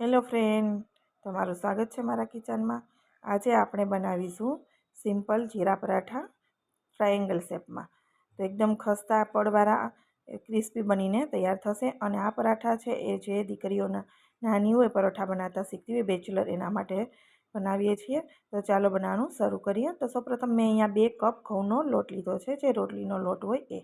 Hello friend, તમારું સ્વાગત છે મારા કિચનમાં. આજે આપણે બનાવીશું સિમ્પલ જીરા પરાઠા ટ્રાયેંગલ શેપમાં. તો એકદમ ખસ્તા પડવાળા ક્રિસ્પી બનીને તૈયાર થશે અને આ પરાઠા છે એ જે દીકરીઓના નાની હોય પરોઠા બનાવતા શીખતી હોય બેચલર એના માટે બનાવીએ છીએ. તો ચાલો બનાવવાનું શરૂ કરીએ. તો સૌપ્રથમ મેં અહીંયા બે કપ ઘઉંનો લોટ લીધો છે. જે રોટલીનો લોટ હોય એ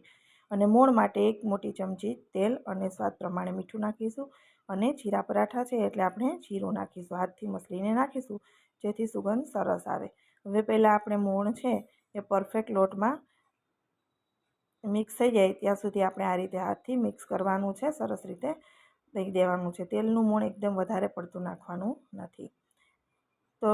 અને મોણ માટે એક મોટી ચમચી તેલ અને સ્વાદ પ્રમાણે મીઠું નાખીશું અને જીરા પરાઠા છે એટલે આપણે જીરું નાખીશું. હાથથી મસળીને નાખીશું, જેથી સુગંધ સરસ આવે. હવે પહેલાં આપણે મોણ છે એ પરફેક્ટ લોટમાં મિક્સ થઈ જાય. ત્યાં સુધી આપણે આ રીતે હાથથી મિક્સ કરવાનું છે. સરસ રીતે દઈ દેવાનું છે. તેલનું મોણ એકદમ વધારે પડતું નાખવાનું નથી. તો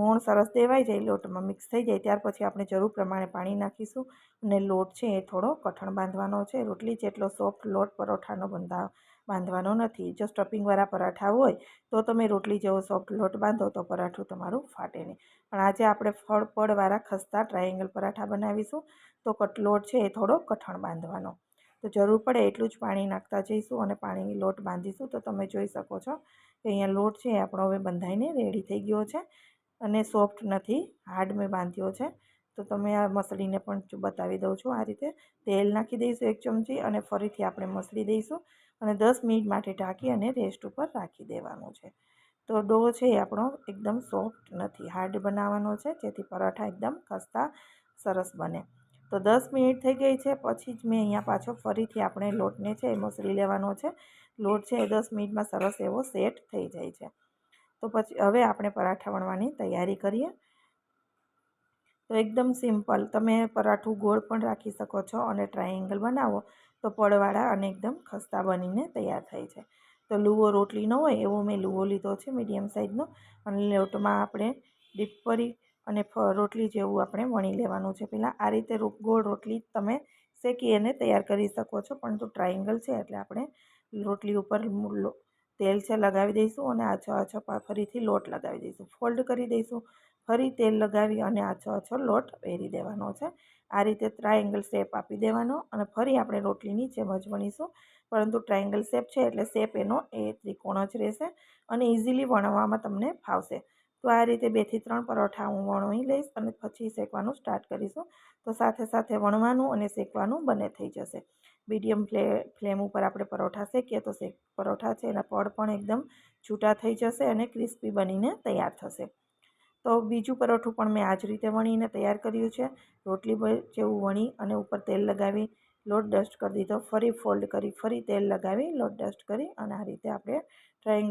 મોણ સરસ દેવાઈ જાય, લોટમાં મિક્સ થઈ જાય, ત્યાર પછી આપણે જરૂર પ્રમાણે પાણી નાખીશું. અને લોટ છે એ થોડો કઠણ બાંધવાનો છે. રોટલી જેટલો સોફ્ટ લોટ પરોઠાનો બંધા, બાંધવાનો નથી. જો સ્ટફિંગવાળા પરાઠા હોય, તો તમે રોટલી જેવો સોફ્ટ લોટ બાંધો તો પરાઠું તમારું ફાટે નહીં. પણ આજે આપણે ફળ પડવાળા ખસ્તા ટ્રાયેંગલ પરાઠા બનાવીશું. તો કટ, લોટ છે એ થોડો કઠણ બાંધવાનો. તો જરૂર પડે એટલું જ પાણી નાખતા જઈશું અને પાણી લોટ બાંધીશું. તો તમે જોઈ શકો છો કે અહીંયા લોટ છે આપણો હવે બંધાઈને રેડી થઈ ગયો છે અને સોફ્ટ નથી હાર્ડ મેં બાંધ્યો છે. તો તમે આ મસળીને પણ બતાવી દઉં છું આ રીતે. તેલ નાખી દઈશું એક ચમચી અને ફરીથી આપણે મસળી દઈશું અને દસ મિનિટ માટે ઢાંકી અને રેસ્ટ ઉપર રાખી દેવાનું છે. તો ડો છે એ આપણો એકદમ સોફ્ટ નથી હાર્ડ બનાવવાનો છે, જેથી પરાઠા એકદમ ખસ્તા, સરસ બને. તો દસ મિનિટ થઈ ગઈ છે, પછી જ મેં અહીંયા પાછો ફરીથી આપણે લોટને છે એ મસળી લેવાનો છે. લોટ છે એ દસ મિનિટમાં સરસ એવો સેટ થઈ જાય છે. તો પછી હવે આપણે પરાઠા વણવાની તૈયારી કરીએ. તો એકદમ સિમ્પલ, તમે પરાઠું ગોળ પણ રાખી શકો છો અને ટ્રાયેંગલ બનાવો તો પડવાળા અને એકદમ ખસ્તા બનીને તૈયાર થાય છે. તો લુવો રોટલીનો હોય એવો મેં લુવો લીધો છે મીડિયમ સાઇઝનો અને લોટમાં આપણે ડીપ કરી અને રોટલી જેવું આપણે વણી લેવાનું છે. પહેલાં આ રીતે ગોળ રોટલી તમે શેકી અને તૈયાર કરી શકો છો. પરંતુ ટ્રાયેંગલ છે એટલે આપણે રોટલી ઉપર તેલ છે લગાવી દઈશું અને આછો આછો ફરીથી લોટ લગાવી દઈશું. ફોલ્ડ કરી દઈશું. ફરી તેલ લગાવી અને આછો આછો લોટ પહેરી દેવાનો છે. આ રીતે ટ્રાયેંગલ શેપ આપી દેવાનો અને ફરી આપણે રોટલીની જેમ જ વણીશું. પરંતુ ટ્રાયેંગલ શેપ છે એટલે શેપ એનો એ ત્રિકોણ જ રહેશે અને ઇઝીલી વણવામાં તમને ફાવશે. તો આ રીતે બેથી ત્રણ પરોઠા હું વણવી લઈશ અને પછી શેકવાનું સ્ટાર્ટ કરીશું. તો સાથે સાથે વણવાનું અને શેકવાનું બંને થઈ જશે. મીડિયમ ફ્લે ફ્લેમ ઉપર આપણે પરોઠા શેકીએ તો શેક, પરોઠા છે એના પડ પણ એકદમ છૂટા થઈ જશે અને ક્રિસ્પી બનીને તૈયાર થશે. તો બીજું પરોઠું પણ મેં આ જ રીતે વણીને તૈયાર કર્યું છે. રોટલી જેવું વણી અને ઉપર તેલ લગાવી લોટ ડસ્ટ કરી દીધો. ફરી ફોલ્ડ કરી, ફરી તેલ લગાવી લોટ ડસ્ટ કરી અને આ રીતે આપણે ટ્રાયેંગલ